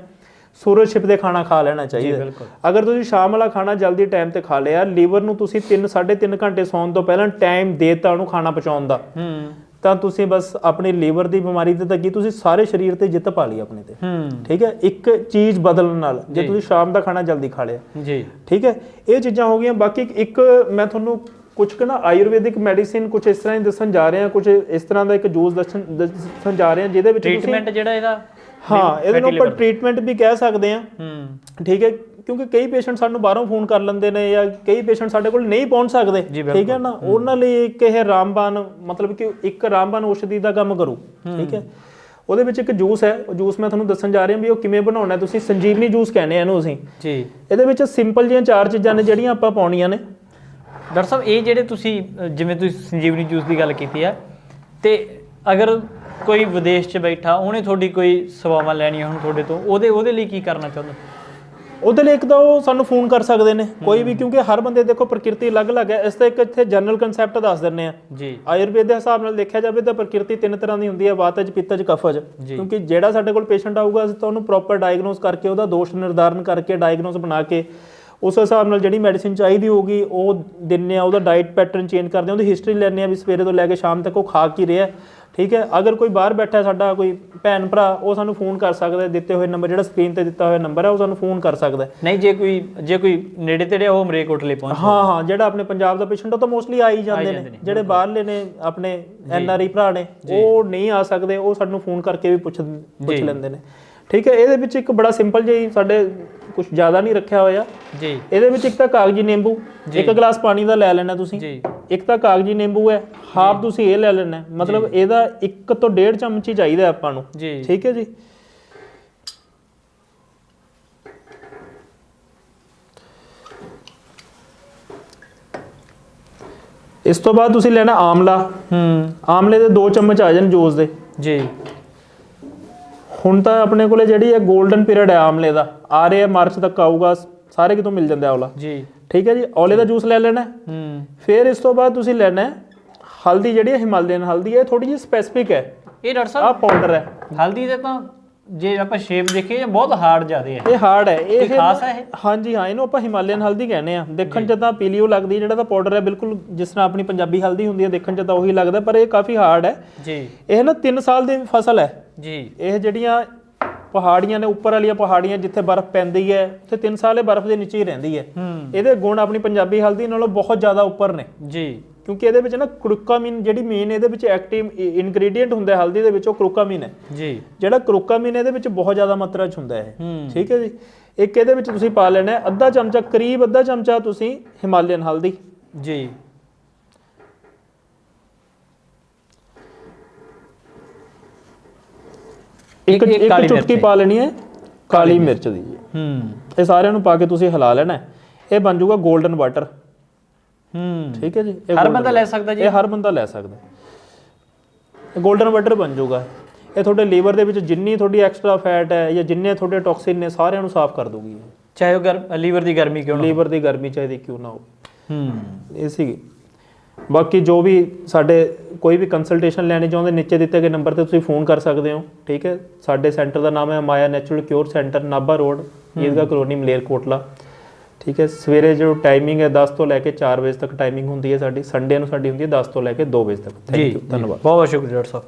ਸੂਰਜ ਛਿਪਦੇ ਖਾਣਾ ਖਾ ਲੈਣਾ ਚਾਹੀਦਾ। ਅਗਰ ਤੁਸੀਂ ਸ਼ਾਮ ਵਾਲਾ ਖਾਣਾ ਜਲਦੀ ਟਾਈਮ ਤੇ ਖਾ ਲਿਆ ਲੀਵਰ ਨੂੰ ਤੁਸੀਂ 3 3.5 ਘੰਟੇ ਸੌਣ ਤੋਂ ਪਹਿਲਾਂ ਟਾਈਮ ਦੇਤਾ ਉਹਨੂੰ ਖਾਣਾ ਪਚਾਉਣ ਦਾ। ਹੂੰ। ਤਾਂ ਤੁਸੀਂ ਬਸ ਆਪਣੀ ਲੀਵਰ ਦੀ ਬਿਮਾਰੀ ਤੇ ਤਾਂ ਕੀ ਤੁਸੀਂ ਸਾਰੇ ਸਰੀਰ ਤੇ ਜਿੱਤ ਪਾ ਲਈ ਆਪਣੇ ਤੇ। ਹੂੰ। ਠੀਕ ਹੈ? ਇੱਕ ਚੀਜ਼ ਬਦਲਣ ਨਾਲ ਜੇ। ਤੁਸੀਂ ਸ਼ਾਮ ਦਾ ਖਾਣਾ ਜਲਦੀ ਖਾ ਲਿਆ। ਜੀ। ਠੀਕ ਹੈ? ਇਹ ਚੀਜ਼ਾਂ ਹੋ ਗਈਆਂ। ਬਾਕੀ ਇੱਕ- ਮੈਂ ਤੁਹਾਨੂੰ ਕੁਝ ਕੁ ਨਾ ਆਯੁਰਵੈਦਿਕ ਮੈਡੀਸਿਨ ਕੁਝ ਇਸ ਤਰ੍ਹਾਂ ਹੀ ਦੱਸਣ ਜਾ ਰਹੇ ਹਾਂ ਕੁਝ ਇਸ ਤਰ੍ਹਾਂ ਦਾ ਇੱਕ ਜੂਸ ਦੱਸਣ ਦੱਸਣ ਜਾ ਰਹੇ ਹਾਂ ਜਿਹਦੇ ਵਿੱਚ ਟ੍ਰੀਟਮੈਂਟ ਜਿਹੜਾ ਇਹਦਾ ਹਾਂ ਇਹਦੇ ਨੂੰ ਆਪਾਂ ਟ੍ਰੀਟਮੈਂਟ ਵੀ ਕਹਿ ਸਕਦੇ ਹਾਂ। ਹੂੰ। ਠੀਕ ਹੈ ਕਿਉਂਕਿ ਕਈ ਪੇਸ਼ੈਂਟ ਸਾਨੂੰ ਬਾਹਰੋਂ ਫੋਨ ਕਰ ਲੈਂਦੇ ਨੇ ਜਾਂ ਕਈ ਪੇਸ਼ੈਂਟ ਸਾਡੇ ਕੋਲ ਨਹੀਂ ਪਹੁੰਚ ਸਕਦੇ। ਠੀਕ ਹੈ ਨਾ? ਉਹਨਾਂ ਲਈ ਇੱਕ ਇਹ ਰਾਮਬਾਨ ਮਤਲਬ ਕਿ ਇੱਕ ਰਾਮਬਾਨ ਔਸ਼ਧੀ ਦਾ ਕੰਮ ਕਰੂ। ਠੀਕ ਹੈ? ਉਹਦੇ ਵਿੱਚ ਇੱਕ ਜੂਸ ਹੈ। ਉਹ ਜੂਸ ਮੈਂ ਤੁਹਾਨੂੰ ਦੱਸਣ ਜਾ ਰਿਹਾ ਵੀ ਉਹ ਕਿਵੇਂ ਬਣਾਉਣਾ। ਤੁਸੀਂ ਸੰਜੀਵਨੀ ਜੂਸ ਕਹਿੰਦੇ ਆ ਇਹਨੂੰ ਅਸੀਂ। ਜੀ। ਇਹਦੇ ਵਿੱਚ ਸਿੰਪਲ ਜਿਹੀਆਂ ਚਾਰ ਚੀਜ਼ਾਂ ਨੇ ਜਿਹੜੀਆਂ ਆਪਾਂ ਪਾਉਣੀਆਂ ਨੇ। ਡਾਕਟਰ ਸਾਹਿਬ ਇਹ ਜਿਹੜੇ ਤੁਸੀਂ ਜਿਵੇਂ ਤੁਸੀਂ ਸੰਜੀਵਨੀ ਜੂਸ ਦੀ ਗੱਲ ਕੀਤੀ ਆ ਤੇ ਅਗਰ ਕੋਈ ਵਿਦੇਸ਼ 'ਚ ਬੈਠਾ ਉਹਨੇ ਤੁਹਾਡੀ ਕੋਈ ਸੇਵਾਵਾਂ ਲੈਣੀਆਂ ਹੁਣ ਤੁਹਾਡੇ ਤੋਂ ਉਹਦੇ ਉਹਦੇ ਲਈ ਕੀ ਕਰਨਾ ਚਾਹੁੰਦਾ? ਉਹਦੇ ਲਈ ਇੱਕ ਤਾਂ ਉਹ ਸਾਨੂੰ ਫੋਨ ਕਰ ਸਕਦੇ ਨੇ ਕੋਈ ਵੀ ਕਿਉਂਕਿ ਹਰ ਬੰਦੇ ਦੇਖੋ ਪ੍ਰਕਿਰਤੀ ਅਲੱਗ-ਅਲੱਗ ਹੈ ਇਸ ਦਾ ਇੱਕ ਇੱਥੇ ਜਨਰਲ ਕਨਸੈਪਟ ਦੱਸ ਦਿੰਨੇ ਆ ਜੀ। ਆਯੁਰਵੇਦ ਦੇ ਹਿਸਾਬ ਨਾਲ ਦੇਖਿਆ ਜਾਵੇ ਤਾਂ ਪ੍ਰਕਿਰਤੀ ਤਿੰਨ ਤਰ੍ਹਾਂ ਦੀ ਹੁੰਦੀ ਹੈ ਵਾਤਜ ਪਿੱਤਜ ਕਫਜ। ਕਿਉਂਕਿ ਜਿਹੜਾ ਸਾਡੇ ਕੋਲ ਪੇਸ਼ੈਂਟ ਆਊਗਾ ਅਸੀਂ ਤਾਂ ਉਹਨੂੰ ਪ੍ਰੋਪਰ ਡਾਇਗਨੋਸ ਕਰਕੇ ਉਹਦਾ ਦੋਸ਼ ਨਿਰਧਾਰਨ ਕਰਕੇ ਡਾਇਗਨੋਸ ਬਣਾ ਕੇ ਉਸ ਹਿਸਾਬ ਨਾਲ ਜਿਹੜੀ ਮੈਡੀਸਿਨ ਚਾਹੀਦੀ ਹੋਊਗੀ ਉਹ ਦਿੰਨੇ ਆ ਉਹਦਾ ਡਾਈਟ ਪੈਟਰਨ ਚੇਂਜ ਕਰਦੇ ਆ ਉਹਦੀ ਹਿਸਟਰੀ ਲੈਣੇ ਆ ਵੀ ਸਵੇਰੇ ਤੋਂ ਲੈ ਕੇ ਸ਼ਾਮ ਤੱਕ ਉਹ ਖਾ ਕੀ ਰਿਹਾ। ਠੀਕ ਹੈ? ਅਗਰ ਕੋਈ ਬਾਹਰ ਬੈਠਾ ਸਾਡਾ ਕੋਈ ਭੈਣ ਭਰਾ ਉਹ ਸਾਨੂੰ ਫੋਨ ਕਰ ਸਕਦਾ ਦਿੱਤੇ ਹੋਏ ਨੰਬਰ ਜਿਹੜਾ ਸਕਰੀਨ ਤੇ ਦਿੱਤਾ ਹੋਇਆ ਨੰਬਰ ਹੈ ਉਹ ਸਾਨੂੰ ਫੋਨ ਕਰ ਸਕਦਾ ਨਹੀਂ ਜੇ ਕੋਈ ਜੇ ਕੋਈ ਨੇੜੇ ਤੇੜੇ ਉਹ ਮਰੇਕੋਟਲੇ ਪਹੁੰਚ ਹਾਂ ਹਾਂ ਜਿਹੜਾ ਆਪਣੇ ਪੰਜਾਬ ਦਾ ਪੇਸ਼ੈਂਟ ਉਹ ਤਾਂ ਮੋਸਟਲੀ ਆ ਹੀ ਜਾਂਦੇ ਨੇ। ਜਿਹੜੇ ਬਾਹਰਲੇ ਨੇ ਆਪਣੇ ਐਨ ਆਰ ਆਈ ਭਰਾ ਨੇ ਉਹ ਨਹੀਂ ਆ ਸਕਦੇ ਉਹ ਸਾਨੂੰ ਫੋਨ ਕਰਕੇ ਵੀ ਪੁੱਛ ਪੁੱਛ। ਲੈਂਦੇ ਨੇ। ਠੀਕ ਹੈ ਇਹਦੇ ਵਿੱਚ ਇੱਕ ਬੜਾ ਸਿੰਪਲ ਜਿਹਾ ਸਾਡੇ ਕੁਝ ਜ਼ਿਆਦਾ ਨਹੀਂ ਰੱਖਿਆ ਹੋਇਆ। ਜੀ। ਇਹਦੇ ਵਿੱਚ ਇੱਕ ਤਾਂ ਕਾਗਜੀ ਨਿੰਬੂ। ਇੱਕ ਗਲਾਸ ਪਾਣੀ ਦਾ ਲੈ ਲੈਣਾ ਤੁਸੀਂ। ਜੀ। ਇੱਕ ਤਾਂ ਕਾਗਜੀ ਨਿੰਬੂ ਹੈ ਹਾਫ ਤੁਸੀਂ ਇਹ ਲੈ ਲੈਣਾ। ਮਤਲਬ ਇਹਦਾ 1 ਤੋਂ 1.5 ਚਮਚ ਚਾਹੀਦਾ ਆਪਾਂ ਨੂੰ। ਠੀਕ ਹੈ ਜੀ। ਇਸ ਤੋਂ ਬਾਅਦ ਤੁਸੀਂ ਲੈਣਾ ਆਮਲਾ। ਹੂੰ। ਆਮਲੇ ਦੇ 2 ਚਮਚ ਆ ਜਾਣ ਜੂਸ ਦੇ। ਜੀ। ਹੁਣ ਤਾਂ ਆਪਣੇ ਕੋਲੇ ਜਿਹੜੀ ਹੈ 골ਡਨ ਪੀਰੀਅਡ ਹੈ ਆਮਲੇ ਦਾ ਆ ਰਿਹਾ ਮਾਰਚ ਤੱਕ ਆਊਗਾ ਸਾਰੇ ਕਿਤੋਂ ਮਿਲ ਜਾਂਦਾ ਔਲਾ ਜੀ। ਠੀਕ ਹੈ ਜੀ? ਔਲੇ ਦਾ ਜੂਸ ਲੈ ਲੈਣਾ ਹੈ। ਹੂੰ। ਫਿਰ ਇਸ ਤੋਂ ਬਾਅਦ ਤੁਸੀਂ ਲੈਣਾ ਹੈ ਹਲਦੀ ਜਿਹੜੀ ਹੈ ਹਿਮਾਲਯਨ ਹਲਦੀ ਹੈ ਥੋੜੀ ਜਿਹੀ ਸਪੈਸੀਫਿਕ ਹੈ। ਇਹ ਡਾਕਟਰ ਸਾਹਿਬ ਪਾਊਡਰ ਹੈ। ਹਲਦੀ ਦੇ ਤਾਂ ਜੇ ਆਪਾਂ ਸ਼ੇਪ ਦੇਖੀਏ ਬਹੁਤ ਹਾਰਡ ਜ਼ਿਆਦੇ ਹੈ ਇਹ। ਹਾਰਡ ਹੈ। ਇਹ ਖਾਸ ਹੈ ਇਹ? ਹਾਂਜੀ ਹਾਂ ਇਹਨੂੰ ਆਪਾਂ ਹਿਮਾਲਯਨ ਹਲਦੀ ਕਹਿੰਦੇ ਆ। ਦੇਖਣ ਚ ਤਾਂ ਪੀਲੀਓ ਲੱਗਦੀ ਜਿਹੜਾ ਤਾਂ ਪਾਊਡਰ ਹੈ ਬਿਲਕੁਲ ਜਿਸ ਤਰ੍ਹਾਂ ਆਪਣੀ ਪੰਜਾਬੀ ਹਲਦੀ ਹੁੰਦੀ ਹੈ ਦੇਖਣ ਚ ਤਾਂ ਉਹੀ ਲੱਗਦਾ ਪਰ ਇਹ ਕਾਫੀ ਹਾਰਡ ਹੈ। ਜੀ। ਇਹ ਨਾ 3 ਸਾਲ ਦੀ ਫਸਲ ਹੈ। ਜੀ। ਇਹ ਜਿਹੜੀਆਂ ਪਹਾੜੀਆਂ ਨੇ ਉੱਪਰ ਵਾਲੀਆਂ ਪਹਾੜੀਆਂ ਜਿੱਥੇ ਬਰਫ਼ ਪੈਂਦੀ ਹੈ ਉੱਥੇ 3 ਸਾਲ ਇਹ ਬਰਫ਼ ਦੇ ਨੀਚੇ ਹੀ ਰਹਿੰਦੀ ਹੂੰ। ਇਹਦੇ ਗੁਣ ਆਪਣੀ ਪੰਜਾਬੀ ਹਲਦੀ ਨਾਲੋਂ ਬਹੁਤ ਜ਼ਿਆਦਾ ਉੱਪਰ ਨੇ। ਜੀ। ਕਿਉਂਕਿ ਇਹਦੇ ਵਿੱਚ ਨਾ ਕਰੂਕਾਮੀਨ ਜਿਹੜੀ ਮੇਨ ਇਹਦੇ ਵਿੱਚ ਐਕਟਿਵ ਇਨਗਰੀਡੀਐਂਟ ਹੁੰਦਾ ਹੈ ਹਲਦੀ ਦੇ ਵਿੱਚ ਉਹ ਕਰੂਕਾਮੀਨ ਹੈ। ਜੀ। ਜਿਹੜਾ ਕਰੂਕਾਮੀਨ ਇਹਦੇ ਵਿੱਚ ਬਹੁਤ ਜ਼ਿਆਦਾ ਮਾਤਰਾ 'ਚ ਹੁੰਦਾ ਹੈ। ਠੀਕ ਹੈ ਜੀ? ਇੱਕ ਇਹਦੇ ਵਿੱਚ ਤੁਸੀਂ ਪਾ ਲੈਣਾ ਹੈ ਅੱਧਾ ਚਮਚਾ ਕਰੀਬ ਅੱਧਾ ਚਮਚਾ ਤੁਸੀਂ ਹਿਮਾਲਯਨ ਹਲਦੀ। ਜੀ। ਇੱਕ ਇੱਕ- ਚੁਟਕੀ ਪਾ ਲੈਣੀ ਹੈ ਕਾਲੀ ਮਿਰਚ। ਦੀ। ਹੂੰ। ਇਹ ਸਾਰਿਆਂ ਨੂੰ ਪਾ ਕੇ ਤੁਸੀਂ ਹਿਲਾ ਲੈਣਾ। ਇਹ ਬਣ ਜਾਊਗਾ 골ਡਨ ਵਾਟਰ ਹੂੰ। ਠੀਕ ਹੈ ਜੀ? ਇਹ ਹਰ golden ਬੰਦਾ ਲੈ। ਸਕਦਾ ਜੀ। ਇਹ ਹਰ ਬੰਦਾ ਲੈ ਸਕਦਾ। ਇਹ 골ਡਨ ਵਾਟਰ ਬਣ ਜਾਊਗਾ। ਇਹ ਤੁਹਾਡੇ ਲੀਵਰ ਦੇ ਵਿੱਚ ਜਿੰਨੀ ਤੁਹਾਡੀ ਐਕਸਟਰਾ ਫੈਟ ਹੈ ਜਾਂ ਜਿੰਨੇ ਤੁਹਾਡੇ ਟੌਕਸਿਨ ਨੇ ਸਾਰਿਆਂ ਨੂੰ ਸਾਫ਼ ਕਰ ਦੂਗੀ ਚਾਹੇ ਉਹ ਲੀਵਰ ਦੀ ਗਰਮੀ ਕਿਉਂ ਨਾ ਲੀਵਰ ਦੀ ਗਰਮੀ ਚਾਹੀਦੀ ਕਿਉਂ ਨਾ ਹੋਵੇ। ਹੂੰ। ਇਹ ਸੀ ਬਾਕੀ ਜੋ ਵੀ ਸਾਡੇ ਕੋਈ ਵੀ ਕੰਸਲਟੇਸ਼ਨ ਲੈਣੀ ਚਾਹੁੰਦੇ ਨੀਚੇ ਦਿੱਤੇ ਗਏ ਨੰਬਰ ਤੇ ਤੁਸੀਂ ਫੋਨ ਕਰ ਸਕਦੇ ਹੋ। ਠੀਕ ਹੈ? ਸਾਡੇ ਸੈਂਟਰ ਦਾ ਨਾਮ ਹੈ Maya natural cure centre Nabha road Idgah colony Malerkotla. ਠੀਕ ਹੈ ਸਵੇਰੇ ਜੋ ਟਾਈਮਿੰਗ ਹੈ 10 ਤੋਂ ਲੈ ਕੇ 4 ਵਜੇ ਤੱਕ ਟਾਈਮਿੰਗ ਹੁੰਦੀ ਹੈ ਸਾਡੀ ਸੰਡੇ ਨੂੰ ਸਾਡੀ ਹੁੰਦੀ ਹੈ 10 ਤੋਂ ਲੈ ਕੇ 2 ਵਜੇ ਤੱਕ। ਥੈਂਕ ਯੂ ਧੰਨਵਾਦ। ਬਹੁਤ ਬਹੁਤ ਸ਼ੁਕਰੀਆ ਡਾਕਟਰ ਸਾਹਿਬ।